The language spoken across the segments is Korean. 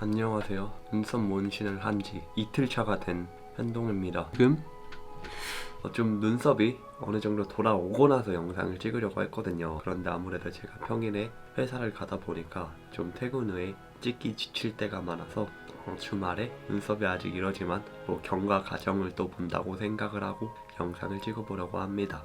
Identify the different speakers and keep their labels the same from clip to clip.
Speaker 1: 안녕하세요. 눈썹 문신을 한 지 이틀 차가 된 현동입니다. 지금 어, 좀 눈썹이 어느 정도 돌아오고 나서 영상을 찍으려고 했거든요. 그런데 아무래도 제가 평일에 회사를 가다 보니까 좀 퇴근 후에 찍기 지칠 때가 많아서 어, 주말에 눈썹이 아직 이러지만 뭐 경과 과정을 또 본다고 생각을 하고 영상을 찍어보려고 합니다.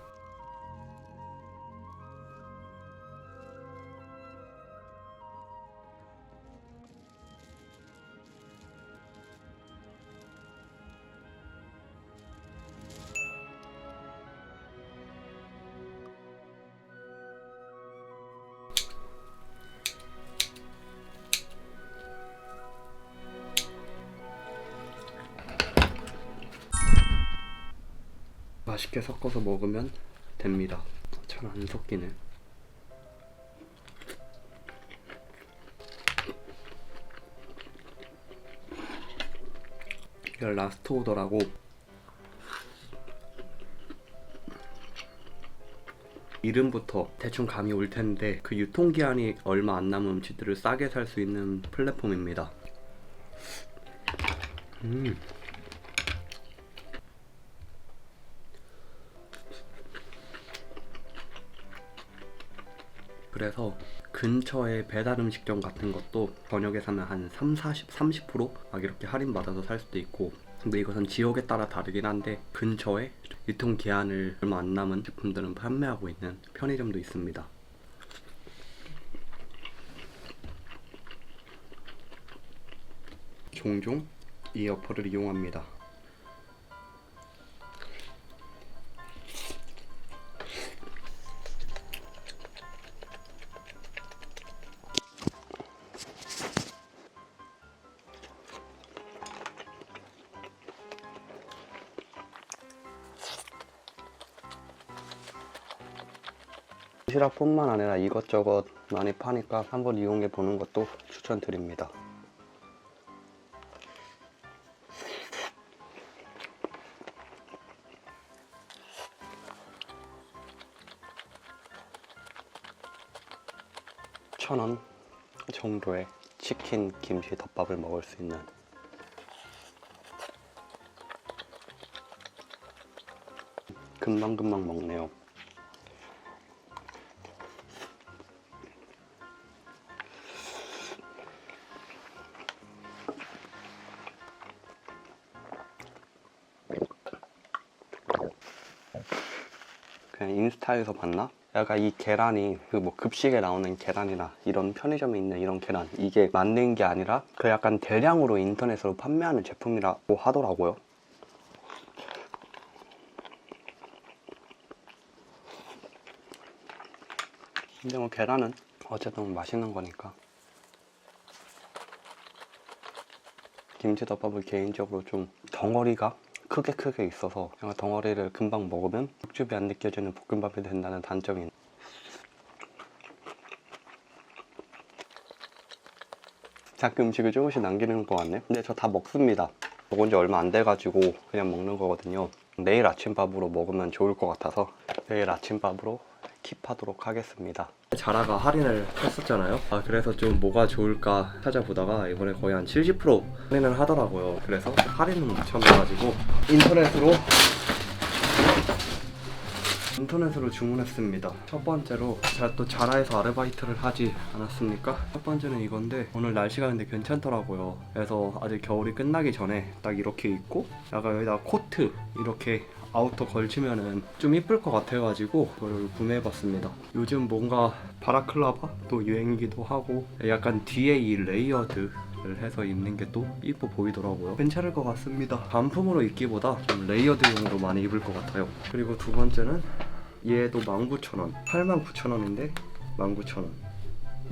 Speaker 1: 맛있게 섞어서 먹으면 됩니다. 잘 안 섞이네. 이게 라스트 오더라고. 이름부터 대충 감이 올 텐데 그 유통기한이 얼마 안 남은 음식들을 싸게 살 수 있는 플랫폼입니다. 음. 그래서 근처에 배달 음식점 같은 것도 저녁에 사면 한 3, 40, 30%막 이렇게 할인받아서 살 수도 있고 근데 이것은 지역에 따라 다르긴 한데 근처에 유통 기한을 얼마 안 남은 제품들은 판매하고 있는 편의점도 있습니다. 종종 이 어플을 이용합니다. 도시락뿐만 아니라 이것저것 많이 파니까 한번 이용해 보는 것도 추천드립니다. 천 원 정도의 치킨 김치 덮밥을 먹을 수 있는 금방금방 먹네요. 그냥 인스타에서 봤나? 약간 이 계란이 그 뭐 급식에 나오는 계란이나 이런 편의점에 있는 이런 계란 이게 만든 게 아니라 그 약간 대량으로 인터넷으로 판매하는 제품이라고 하더라고요. 근데 뭐 계란은 어쨌든 맛있는 거니까. 김치덮밥을 개인적으로 좀 덩어리가 크게 크게 있어서 덩어리를 금방 먹으면 육즙이 안 느껴지는 볶음밥이 된다는 단점이 있- 가끔 음식을 조금씩 남기는 것 같네 근데 저 다 먹습니다. 먹은 지 얼마 안 돼가지고 그냥 먹는 거거든요. 내일 아침밥으로 먹으면 좋을 것 같아서 내일 아침밥으로 킵하도록 하겠습니다 자라가 할인을 했었잖아요 아 그래서 좀 뭐가 좋을까 찾아보다가 이번에 거의 한 70% 할인을 하더라고요 그래서 할인을 붙여놔가지고 인터넷으로 인터넷으로 주문했습니다. 첫 번째로 제가 또 자라에서 아르바이트를 하지 않았습니까? 첫 번째는 이건데 오늘 날씨가 근데 괜찮더라고요. 그래서 아직 겨울이 끝나기 전에 딱 이렇게 입고 약간 여기다 코트 이렇게 아우터 걸치면은 좀 이쁠 것 같아가지고 이걸 구매해봤습니다. 요즘 뭔가 바라클라바 또 유행이기도 하고 약간 뒤에 이 레이어드 를 해서 입는 게 또 이뻐 보이더라고요. 괜찮을 것 같습니다. 반품으로 입기보다 좀 레이어드용으로 많이 입을 것 같아요. 그리고 두 번째는 얘도 19,000원, 89,000원인데 19,000원.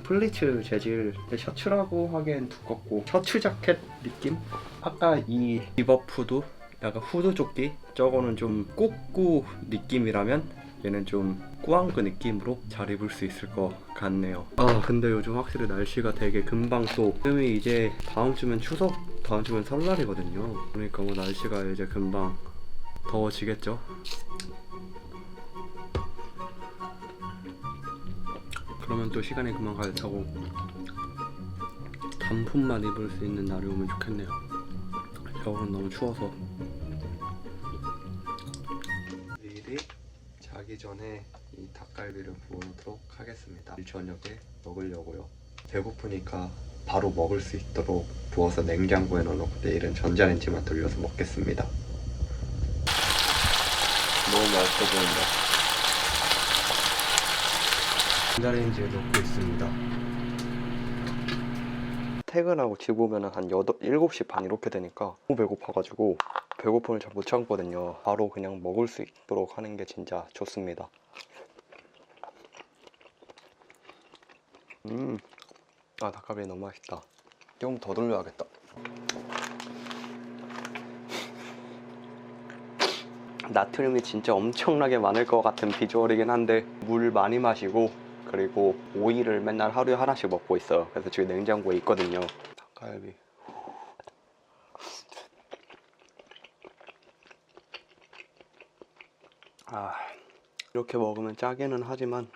Speaker 1: 플리츠 재질 셔츠라고 하기엔 두껍고 셔츠 자켓 느낌? 아까 이 리버푸드 약간 후드 조끼 저거는 좀 꼬꾸 느낌이라면 얘는 좀 꾸안그 느낌으로 잘 입을 수 있을 것 같네요. 아 근데 요즘 확실히 날씨가 되게 금방 또 지금이 이제 다음 주면 추석 다음 주면 설날이거든요. 그러니까 뭐 날씨가 이제 금방 더워지겠죠. 그러면 또 시간이 그만 갈 테고 단품만 입을 수 있는 날이 오면 좋겠네요. 겨울은 너무 추워서. 자기 전에 이 닭갈비를 구워놓도록 하겠습니다. 일 저녁에 먹으려고요. 배고프니까 바로 먹을 수 있도록 부어서 냉장고에 넣어놓고 내일은 전자레인지만 돌려서 먹겠습니다. 너무 맛있어 보인다. 전자레인지에 넣고 있습니다. 퇴근하고 집 오면은 한 8, 7시 반 이렇게 되니까 너무 배고파가지고 배고픔을 잘 못 참거든요. 바로 그냥 먹을 수 있도록 하는 게 진짜 좋습니다. 음, 아 닭갈비 너무 맛있다. 좀 더 돌려야겠다. 나트륨이 진짜 엄청나게 많을 것 같은 비주얼이긴 한데 물 많이 마시고 그리고 오이를 맨날 하루에 하나씩 먹고 있어요. 그래서 지금 냉장고에 있거든요. 닭갈비. 아 이렇게 먹으면 짜기는 하지만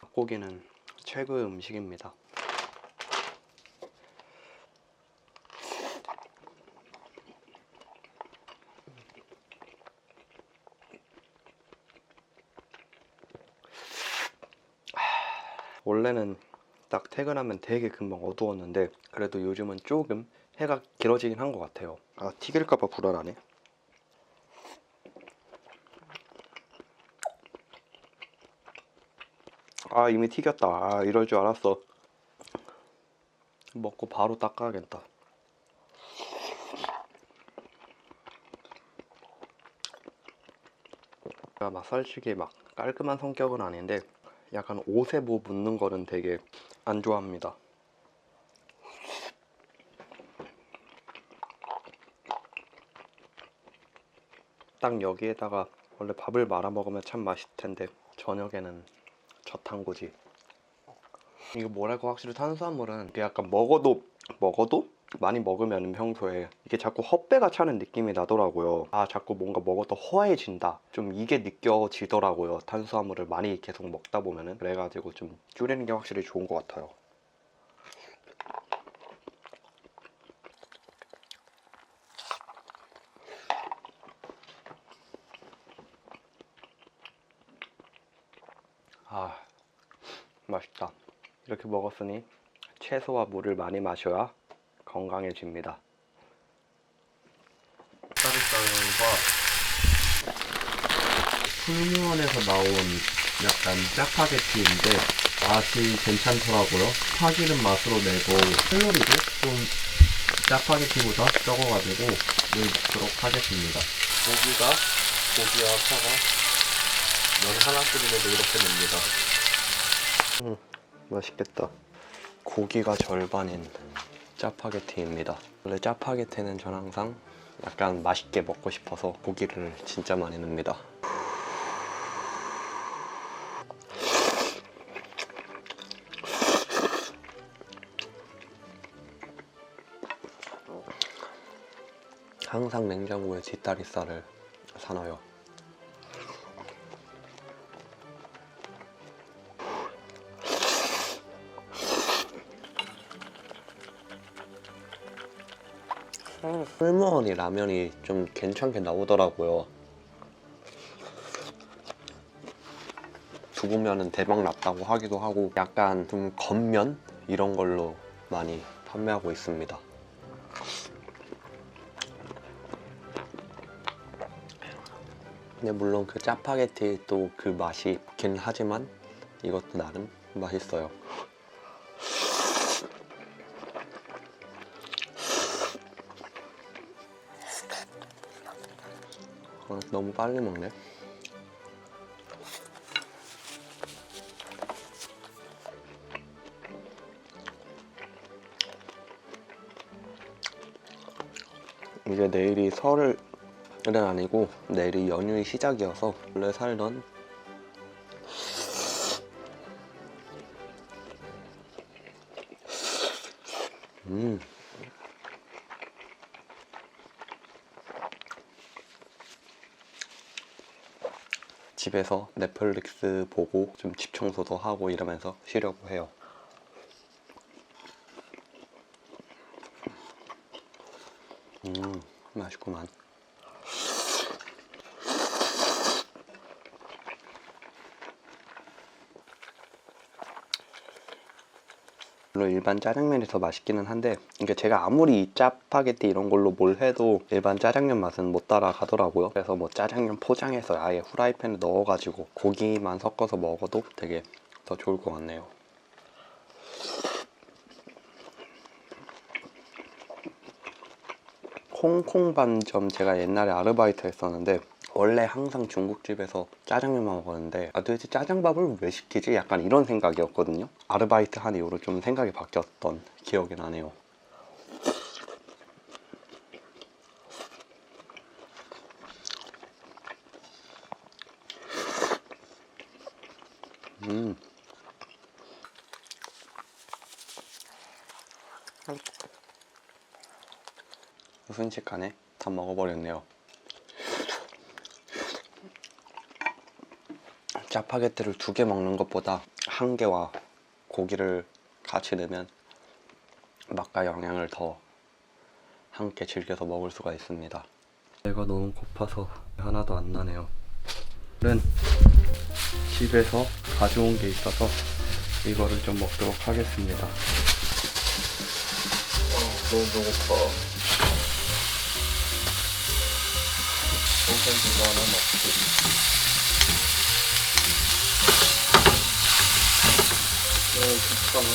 Speaker 1: 닭고기는 최고의 음식입니다. 원래는 딱 퇴근하면 되게 금방 어두웠는데 그래도 요즘은 조금 해가 길어지긴 한 것 같아요. 아 튀길까봐 불안하네. 아 이미 튀겼다. 아 이럴 줄 알았어. 먹고 바로 닦아야겠다. 제가 막 솔직히 막 깔끔한 성격은 아닌데 약간 옷에 뭐 묻는 거는 되게 안 좋아합니다. 딱 여기에다가 원래 밥을 말아 먹으면 참 맛있을 텐데 저녁에는 저탄고지. 이거 뭐랄까 확실히 탄수화물은 이게 약간 먹어도 먹어도 많이 먹으면 평소에 이게 자꾸 헛배가 차는 느낌이 나더라고요. 아 자꾸 뭔가 먹어도 허해진다. 좀 이게 느껴지더라고요. 탄수화물을 많이 계속 먹다 보면은 그래가지고 좀 줄이는 게 확실히 좋은 것 같아요. 아 맛있다. 이렇게 먹었으니 채소와 물을 많이 마셔야 건강해집니다. 쌀쌀과 풀무원에서 나온 약간 짜파게티인데 맛이 괜찮더라고요. 파기름 맛으로 내고 칼로리도 좀 짜파게티보다 적어가지고 물 넣도록 하겠습니다. 고기가 고기와 파가 면 하나 끓이면 이렇게 됩니다. 음, 맛있겠다. 고기가 절반인 짜파게티입니다. 원래 짜파게티는 전 항상 약간 맛있게 먹고 싶어서 고기를 진짜 많이 넣습니다. 항상 냉장고에 뒷다리살을 사놔요. 풀무원이 라면이 좀 괜찮게 나오더라고요. 두부면은 대박 났다고 하기도 하고 약간 좀 겉면 이런 걸로 많이 판매하고 있습니다. 근데 물론 그 짜파게티 또 그 맛이 있긴 하지만 이것도 나름 맛있어요. 어, 너무 빨리 먹네. 이제 내일이 설은 아니고 내일이 연휴의 시작이어서 원래 살던 음 집에서 넷플릭스 보고 좀 집 청소도 하고 이러면서 쉬려고 해요. 음, 맛있구만. 물론 일반 짜장면이 더 맛있기는 한데 이게 제가 아무리 짜파게티 이런 걸로 뭘 해도 일반 짜장면 맛은 못 따라가더라고요. 그래서 뭐 짜장면 포장해서 아예 후라이팬에 넣어가지고 고기만 섞어서 먹어도 되게 더 좋을 것 같네요. 홍콩 반점 제가 옛날에 아르바이트 했었는데 원래 항상 중국집에서 짜장면만 먹었는데 아 도대체 짜장밥을 왜 시키지? 약간 이런 생각이었거든요 아르바이트 한 이후로 좀 생각이 바뀌었던 기억이 나네요 음. 순식간에 다 먹어버렸네요 짜파게티를 두 개 먹는 것보다 한 개와 고기를 같이 넣으면 맛과 영양을 더 함께 즐겨서 먹을 수가 있습니다. 배가 너무 고파서 하나도 안 나네요. 오늘은 집에서 가져온 게 있어서 이거를 좀 먹도록 하겠습니다. 너무 배고파. 소세지도 하나 먹고. 오, 괜찮아.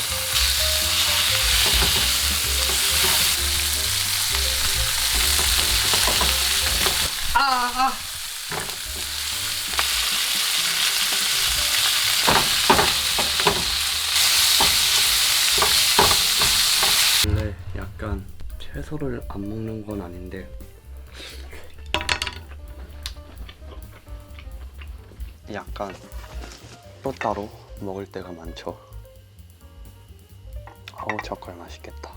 Speaker 1: 아, 아. 원래 약간 채소를 안 먹는 건 아닌데 약간 따로 먹을 때가 많죠. 아우 젓갈 맛있겠다.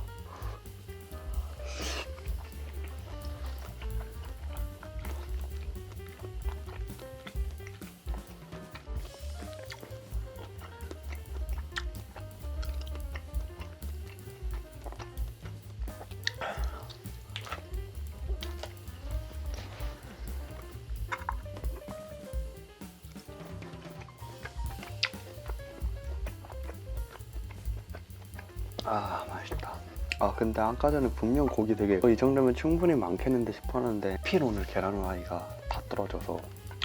Speaker 1: 아 맛있다. 아 근데 아까 전에 분명 고기 되게 어, 이 정도면 충분히 많겠는데 싶었는데 필 오늘 계란 후라이가 다 떨어져서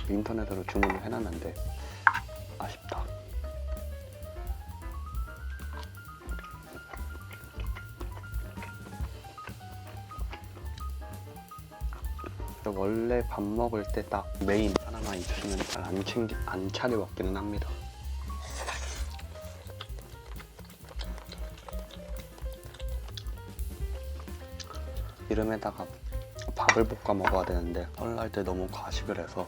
Speaker 1: 인터넷으로 주문을 해놨는데 아쉽다. 원래 밥 먹을 때 딱 메인 하나만 있으면 잘 안 챙기 안 차려 먹기는 합니다. 이름에다가 밥을 볶아 먹어야 되는데 설날 때 너무 과식을 해서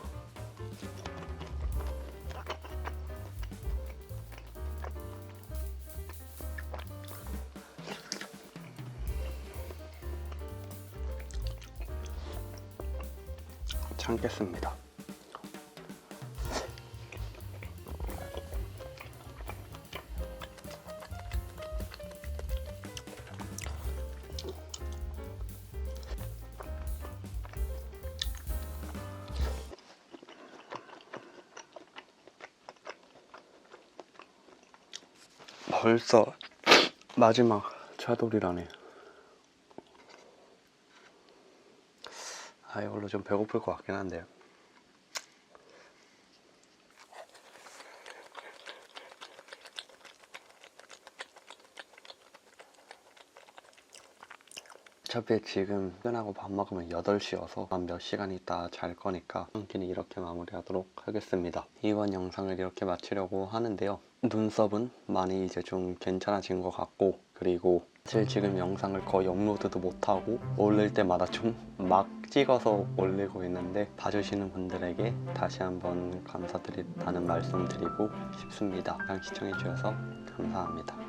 Speaker 1: 참겠습니다. 벌써 마지막 차돌이라네. 아 이걸로 좀 배고플 것 같긴 한데요. 어차피 지금 끝나고 밥 먹으면 8시여서 한 몇 시간 있다 잘 거니까 한 끼는 이렇게 마무리하도록 하겠습니다. 이번 영상을 이렇게 마치려고 하는데요. 눈썹은 많이 이제 좀 괜찮아진 것 같고 그리고 사실 지금 영상을 거의 업로드도 못하고 올릴 때마다 좀 막 찍어서 올리고 있는데 봐주시는 분들에게 다시 한번 감사드린다는 말씀 드리고 싶습니다. 시청해주셔서 감사합니다.